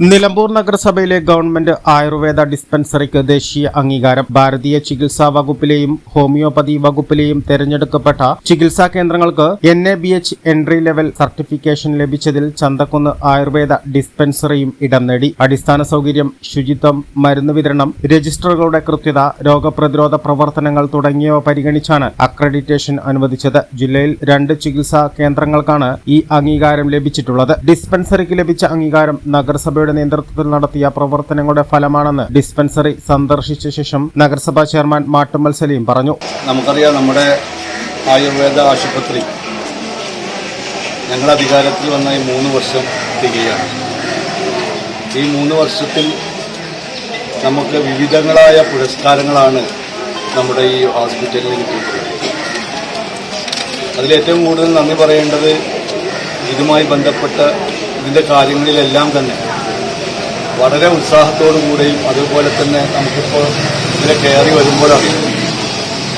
Nilambur നഗരസഭയിലെ government Ayurveda ഡിസ്പെൻസറിക്ക് ദേശീയ അംഗീകാരം. ഭാരതീയ ചികിത്സാ വകുപ്പിലെയും ഹോമിയോപ്പതി വകുപ്പിലെയും തെരഞ്ഞെടുക്കപ്പെട്ട ചികിത്സാ കേന്ദ്രങ്ങൾക്ക് N A B H entry level certification ലഭിച്ചതിൽ ചന്തക്കുന്ന് ആയുർവേദ ഡിസ്പെൻസറിയും ഇടം നേടി. അടിസ്ഥാന സൗകര്യം ശുചിത്വം മരുന്ന് വിതരണം രജിസ്റ്ററുകളുടെ കൃത്യത രോഗപ്രതിരോധ പ്രവർത്തനങ്ങൾ തുടങ്ങിയവ പരിഗണിച്ചാണ് അക്രഡിറ്റേഷൻ അനുവദിച്ചത്. ജില്ലയിൽ രണ്ട് ചികിത്സാ കേന്ദ്രങ്ങൾക്കാണ് ഈ അംഗീകാരം ലഭിച്ചിട്ടുള്ളത്. ഡിസ്പെൻസറിക്ക് ലഭിച്ച അംഗീകാരം നഗരസഭയുടെ നേതൃത്വത്തിൽ നടത്തിയ പ്രവർത്തനങ്ങളുടെ ഫലമാണെന്ന് ഡിസ്പെൻസറി സന്ദർശിച്ച ശേഷം നഗരസഭാ ചെയർമാൻ മാട്ടുമ്മൽ സലീം പറഞ്ഞു. നമുക്കറിയാം നമ്മുടെ ആയുർവേദ ആശുപത്രി ഞങ്ങൾ അധികാരത്തിൽ വന്ന ഈ മൂന്ന് വർഷം തികയാണ്. ഈ മൂന്ന് വർഷത്തിൽ നമുക്ക് വിവിധങ്ങളായ പുരസ്കാരങ്ങളാണ് നമ്മുടെ ഈ ഹോസ്പിറ്റലിന് കിട്ടിയിട്ടുള്ളത്. അതിലേറ്റവും കൂടുതൽ നന്ദി പറയേണ്ടത് ഇതുമായി ബന്ധപ്പെട്ട ഇതിന്റെ കാര്യങ്ങളിലെല്ലാം തന്നെ വളരെ ഉത്സാഹത്തോടു കൂടെയും അതുപോലെ തന്നെ നമുക്കിപ്പോൾ ഇതിലെ കയറി വരുമ്പോഴാണ്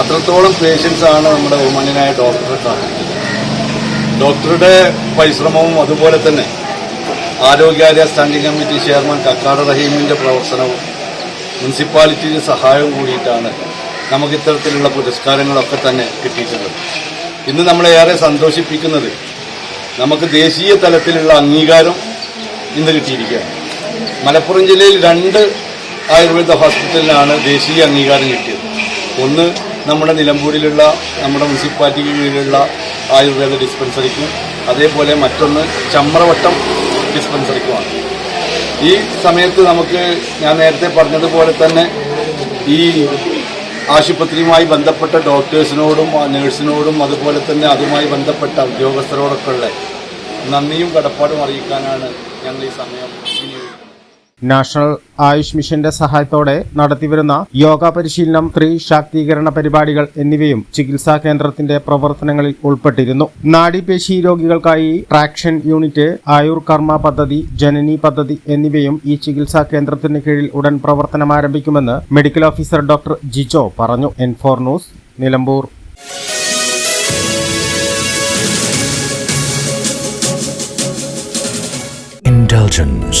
അത്രത്തോളം പേഷ്യൻസാണ് നമ്മുടെ ബഹുമാന്യനായ ഡോക്ടറെ കാണുന്നത് ഡോക്ടറുടെ പരിശ്രമവും അതുപോലെ തന്നെ ആരോഗ്യാലയ സ്റ്റാൻഡിംഗ് കമ്മിറ്റി ചെയർമാൻ കക്കാട് റഹീമിന്റെ പ്രവർത്തനവും മുനിസിപ്പാലിറ്റിയുടെ സഹായവും കൂടിയിട്ടാണ് നമുക്ക് ഇത്തരത്തിലുള്ള പുരസ്കാരങ്ങളൊക്കെ തന്നെ കിട്ടിയിട്ടുള്ളത്. ഇന്ന് നമ്മളെ ഏറെ സന്തോഷിപ്പിക്കുന്നത് നമുക്ക് ദേശീയ തലത്തിലുള്ള അംഗീകാരം ഇന്ന് കിട്ടിയിരിക്കുകയാണ്. മലപ്പുറം ജില്ലയിൽ രണ്ട് ആയുർവേദ ഹോസ്പിറ്റലിനാണ് ദേശീയ അംഗീകാരം കിട്ടിയത്. ഒന്ന് നമ്മുടെ നിലമ്പൂരിലുള്ള നമ്മുടെ മുനിസിപ്പാലിറ്റിക്ക് കീഴിലുള്ള ആയുർവേദ ഡിസ്പെൻസറിക്കും അതേപോലെ മറ്റൊന്ന് ചമ്രവട്ടം ഡിസ്പെൻസറിക്കുമാണ്. ഈ സമയത്ത് നമുക്ക് ഞാൻ നേരത്തെ പറഞ്ഞതുപോലെ തന്നെ ഈ ആശുപത്രിയുമായി ബന്ധപ്പെട്ട ഡോക്ടേഴ്സിനോടും നേഴ്സിനോടും അതുപോലെ തന്നെ അതുമായി ബന്ധപ്പെട്ട ഉദ്യോഗസ്ഥരോടൊക്കെ ഉള്ള നന്ദിയും കടപ്പാടും അറിയിക്കാനാണ് ഞങ്ങൾ ഈ സമയം നാഷണൽ ആയുഷ് മിഷന്റെ സഹായത്തോടെ നടത്തിവരുന്ന യോഗ പരിശീലനം സ്ത്രീ ശാക്തീകരണ പരിപാടികൾ എന്നിവയും ചികിത്സാ കേന്ദ്രത്തിന്റെ പ്രവർത്തനങ്ങളിൽ ഉൾപ്പെട്ടിരുന്നു. നാഡീപേശി രോഗികൾക്കായി ട്രാക്ഷൻ യൂണിറ്റ് ആയുർ കർമ്മ പദ്ധതി ജനനി പദ്ധതി എന്നിവയും ഈ ചികിത്സാ കേന്ദ്രത്തിന് കീഴിൽ ഉടൻ പ്രവർത്തനം ആരംഭിക്കുമെന്ന് മെഡിക്കൽ ഓഫീസർ ഡോക്ടർ ജിജോ പറഞ്ഞു. N four news Nilambur. Indulgence.